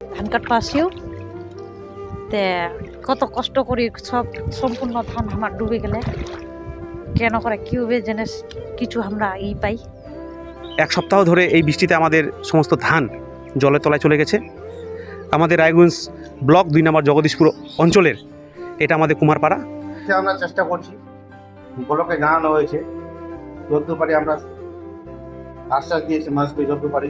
ধান কাটতে আসিও তে কত কষ্ট করি সব সম্পূর্ণ ধান আমার ডুবে গেলে। কেন করে কি হবে জেনে কিছু আমরা ই পাই। এক সপ্তাহ ধরে এই বৃষ্টিতে আমাদের সমস্ত ধান জলের তলায় চলে গেছে। আমাদের রায়গঞ্জ ব্লক দুই নম্বর জগদীশপুর অঞ্চলের এটা আমাদের কুমারপাড়া। আমরা চেষ্টা করছি। ব্লকে জানানো হয়েছে। যত পারি আমরা আশ্বাস দিয়েছি মানুষকে যত পারি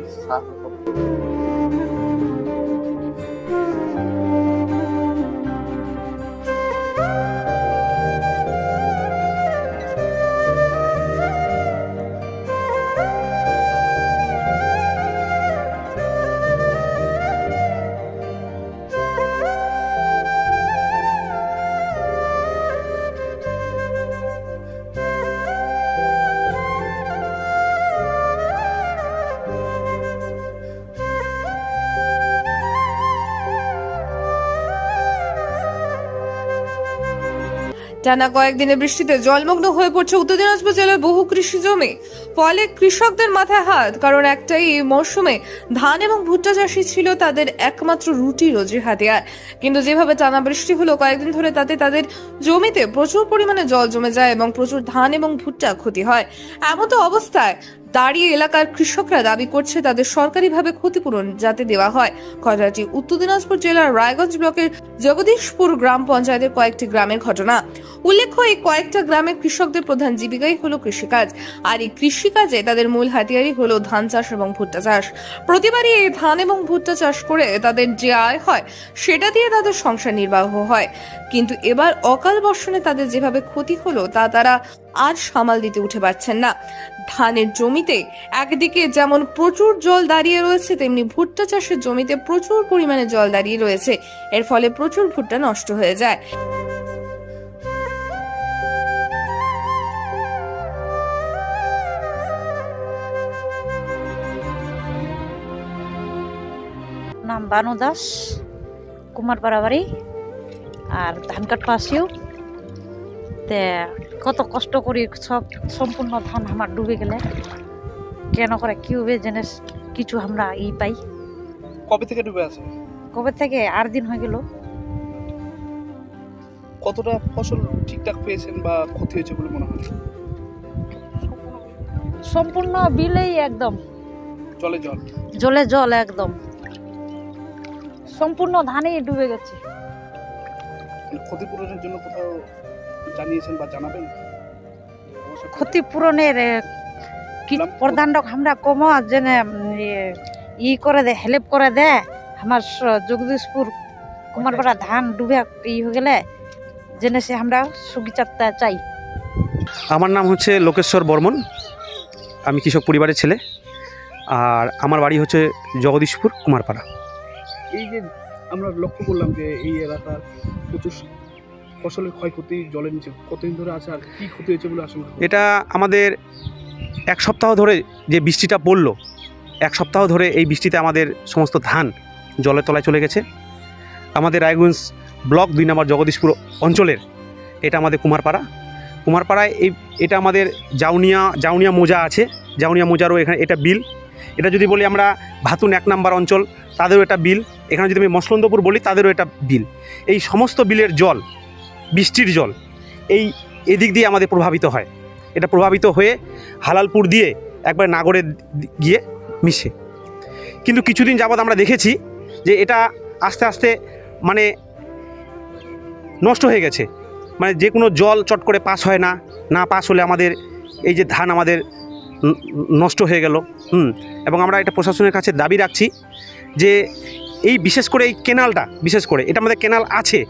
টানা কয়েকদিনের বৃষ্টিতে জলমগ্ন হয়ে পড়ছে উত্তর দিনাজপুর জেলার বহু কৃষি জমি। ফলে কৃষকদের মাথায় হাত, কারণ একটাই এই মরশুমে ধান এবং ভুট্টা চাষি ছিল তাদের একমাত্র রুটি রোজির হাতিয়ার কিন্তু যেভাবে টানা বৃষ্টি হলো, কয়েকদিন ধরে তাতে তাদের জমিতে প্রচুর পরিমাণে জল জমে যায় এবং প্রচুর ধান এবং ভুট্টা ক্ষতি হয়। এমতো অবস্থায় দাঁড়িয়ে এলাকার কৃষকরা দাবি করছে তাদের সরকারিভাবে ক্ষতিপূরণ যাতে দেওয়া হয়। ঘটনাটি উত্তর দিনাজপুর জেলার রায়গঞ্জ ব্লকের জগদীশপুর গ্রাম পঞ্চায়েতের কয়েকটি গ্রামের ঘটনা। উল্লেখ্য, এই কয়েকটা গ্রামের কৃষকদের প্রধান জীবিকাই হলো কৃষিকাজ, আর এই কৃষিকাজে তাদের মূল হাতিয়ারই হলো ধান চাষ এবং ভুট্টা চাষ। প্রতিবারই এই ধান এবং ভুট্টা চাষ করে তাদের যে আয় হয়, সেটা দিয়ে তাদের সংসার নির্বাহ হয়। কিন্তু এবার অকাল বর্ষণে তাদের যেভাবে ক্ষতি হলো, তা তারা আর সামাল দিতে উঠে পারছেন না। ধানের জমিতে। একদিকে যেমন প্রচুর জল দাঁড়িয়ে রয়েছে, তেমনি ভুট্টা চাষের জমিতে প্রচুর পরিমাণে জল দাঁড়িয়ে রয়েছে। এর ফলে প্রচুর ভুট্টা নষ্ট হয়ে যায়। নাম বানু দাস কুমার বাড়ি আর ধান কাটতে আসিও কত কষ্ট করি সব সম্পূর্ণ ধান আমার ডুবে গেলে। কেন করে কি হবে জেনে কিছু আমরা ই পাই? কবে থেকে ডুবে আছে? কবে থেকে? আট দিন হয়ে গেল। কতটা ফসল ঠিকঠাক পেয়েছেন বা ক্ষতি হয়েছে বলে মনে হয়? সম্পূর্ণ বিলেই একদম। জলে জল? জলে জল একদম। সম্পূর্ণ ধানেই ডুবে গেছে। মানে ক্ষতিপূরণের জন্য কোথাও জানিয়েছেন বা জানাবেন? ক্ষতিপূরণের প্রধানক আমরা কম যেনে ইয়ে, ই করে দে হেল্প করে দে আমার জগদীশপুর কুমারপাড়া ধান ডুবে ই হয়ে গেলে জেনে সে আমরা সুবিচারটা চাই। আমার নাম হচ্ছে লোকেশ্বর বর্মন। আমি কৃষক পরিবারের ছেলে। আর আমার বাড়ি হচ্ছে জগদীশপুর কুমারপাড়া। এই যে আমরা লক্ষ্য করলাম যে এই এলাকার প্রচুর ফসলের ক্ষয়ক্ষতি, জলের নিচে কতদিন ধরে আছে আর কি ক্ষতি হয়েছে বলে আশঙ্কা এটা আমাদের এক সপ্তাহ ধরে যে বৃষ্টিটা পড়ল, এক সপ্তাহ ধরে এই বৃষ্টিতে আমাদের সমস্ত ধান জলের তলায় চলে গেছে। আমাদের রায়গঞ্জ ব্লক দুই নম্বর জগদীশপুর অঞ্চলের, এটা আমাদের কুমারপাড়া। কুমারপাড়ায় এই, এটা আমাদের জাউনিয়া জাউনিয়া মোজা আছে। জাউনিয়া মোজারও এখানে এটা বিল। এটা যদি বলি আমরা ভাতুন এক নম্বর অঞ্চল, তাদেরও এটা বিল। এখানে যদি আমি মসলন্দপুর বলি, তাদেরও এটা বিল। এই সমস্ত বিলের জল বৃষ্টির জল, এই এদিক দিয়ে আমাদের প্রভাবিত হয়। এটা প্রভাবিত হয়ে হালালপুর দিয়ে একবার নাগরে গিয়ে মিশে। কিন্তু কিছুদিন যাবৎ আমরা দেখেছি যে এটা আস্তে আস্তে মানে নষ্ট হয়ে গেছে। মানে যে কোনো জল চট করে পাস হয় না না পাস হলে আমাদের এই যে ধান আমাদের নষ্ট হয়ে গেল। হুম, এবং আমরা এটা প্রশাসনের কাছে দাবি রাখছি যে এই বিশেষ করে এই কেনালটা বিশেষ করে এটা আমাদের কেনাল আছে।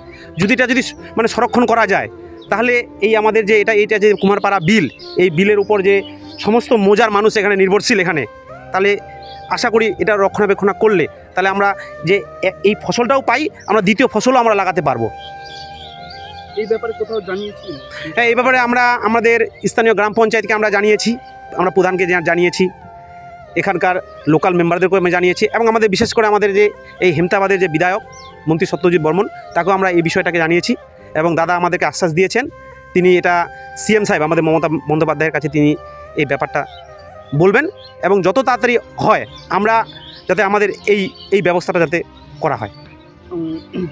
যদি এটা যদি মানে সংরক্ষণ করা যায় তাহলে এই আমাদের যে এটা এটা যে কুমারপাড়া বিল এই বিলের উপর যে সমস্ত মোজার মানুষ এখানে নির্ভরশীল এখানে তাহলে আশা করি এটা রক্ষণাবেক্ষণ করলে তাহলে আমরা যে এই ফসলটাও পাই আমরা দ্বিতীয় ফসলও আমরা লাগাতে পারব। এই ব্যাপারে কোথাও জানিয়েছি? হ্যাঁ এই ব্যাপারে আমরা আমাদের স্থানীয় গ্রাম পঞ্চায়েতকে আমরা জানিয়েছি আমরা প্রধানকে জানিয়েছি। এখানকার লোকাল মেম্বারদেরকেও আমি জানিয়েছি এবং আমাদের বিশেষ করে আমাদের যে এই হেমতাবাদের যে বিধায়ক মন্ত্রী সত্যজিৎ বর্মন তাকেও আমরা এই বিষয়টাকে জানিয়েছি এবং দাদা আমাদেরকে আশ্বাস দিয়েছেন। তিনি এটা সিএম সাহেব আমাদের মমতা বন্দ্যোপাধ্যায়ের কাছে তিনি এই ব্যাপারটা বলবেন এবং যত তাড়াতাড়ি হয় আমরা যাতে আমাদের এই এই ব্যবস্থাটা যাতে করা হয়।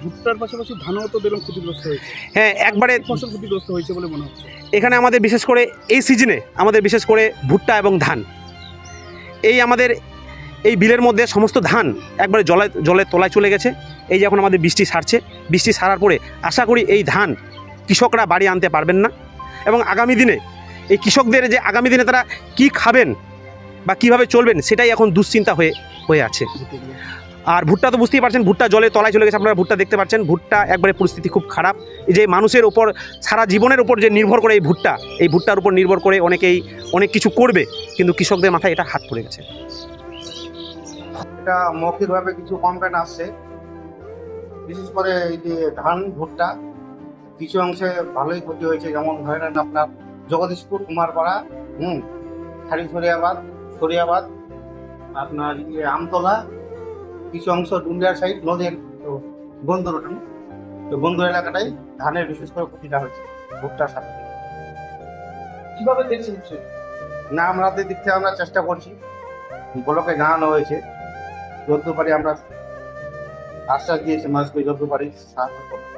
ভুট্টার পাশাপাশি ধানও তো দেখলাম ক্ষতিগ্রস্ত হয়েছে। হ্যাঁ একবারে ফসল ক্ষতিগ্রস্ত হয়েছে বলে মনে হচ্ছে? এখানে আমাদের বিশেষ করে এই সিজনে আমাদের বিশেষ করে ভুট্টা এবং ধান। এই আমাদের এই বিলের মধ্যে সমস্ত ধান একবারে জলে জলে তলায় চলে গেছে। এই যখন আমাদের বৃষ্টি সারছে। বৃষ্টি সারার পরে আশা করি এই ধান কৃষকরা বাড়ি আনতে পারবেন না। এবং আগামী দিনে এই কৃষকদের যে আগামী দিনে তারা কি খাবেন বা কীভাবে চলবেন, সেটাই এখন দুশ্চিন্তা হয়ে হয়ে আছে। আর ভুট্টা তো বুঝতেই পারছেন, ভুট্টা জলে তলায় চলে গেছে, আপনারা ভুট্টা দেখতে পাচ্ছেন। ভুট্টা একবারে পরিস্থিতি খুব খারাপ। এই যে মানুষের ওপর সারা জীবনের উপর যে নির্ভর করে এই ভুট্টা, এই ভুট্টার উপর নির্ভর করে অনেকেই অনেক কিছু করবে, কিন্তু কৃষকদের মাথায় এটা হাত পড়ে গেছে। এটা মৌখিকভাবে কিছু কমপ্লেন আসছে। বিশেষ করে এই যে ধান, ভুট্টা, কিছু অংশে ভালোই ক্ষতি হয়েছে। যেমন ধরে নেন আপনার জগদীশপুর, কুমারপাড়া, হুম খারি সরিয়াবাদ সরিয়াবাদ আপনার ইয়ে আমতলা কিছু অংশ ডুমরিয়ার সাইড নদীর তো বন্দর ওঠেন তো বন্দর এলাকাটাই ধানের বিশেষ করে ক্ষতিটা হয়েছে ভুট্টার সাথে। কীভাবে দেখছেন না আমাদের দিক থেকে আমরা চেষ্টা করছি ব্লকে জানানো হয়েছে যত পারি আমরা আশ্বাস দিয়েছি মানুষকে যত পারি সাহায্য করব।